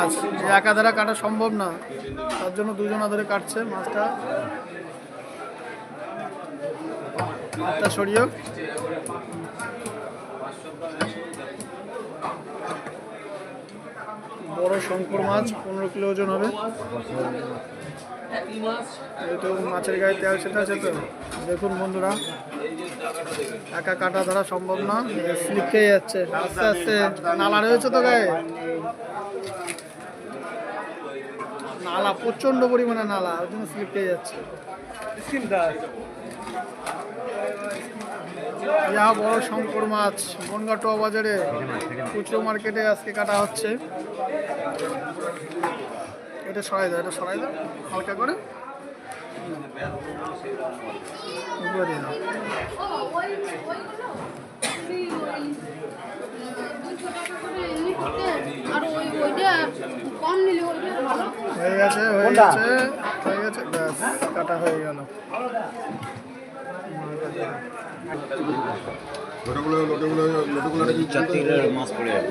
মাছ। একা ধারা কাটা সম্ভব না। তার জন্য দুজনা ধরে কাটছে মাছটা। মাছটা সরিয়ে বড় শঙ্কর মাছ, পনেরো কিলো ওজন হবে। মাছের গায়ে তেল সেটা আছে তো। দেখুন বন্ধুরা, একা কাটা ধরা সম্ভব না। স্লিপ খেয়ে যাচ্ছে। আস্তে আস্তে নালা রয়েছে তো গায়ে। নালা প্রচণ্ড পরিমাণে নালা ওই জন্য স্লিপ খেয়ে যাচ্ছে। যা বড় শঙ্কর মাছ বনগাটোয়া বাজারে খুচরো মার্কেটে আজকে কাটা হচ্ছে। এটা সরাই দাও, এটা সরাই দাও, হালকা করে। দিয়ে দাও। হয়ে গেছে হয়ে গেছে হয়ে গেছে ব্যাস কাটা হয়ে গেল। লোটাগুলো লোটগুলো লোটগুলো মাছ পড়ে যাবে।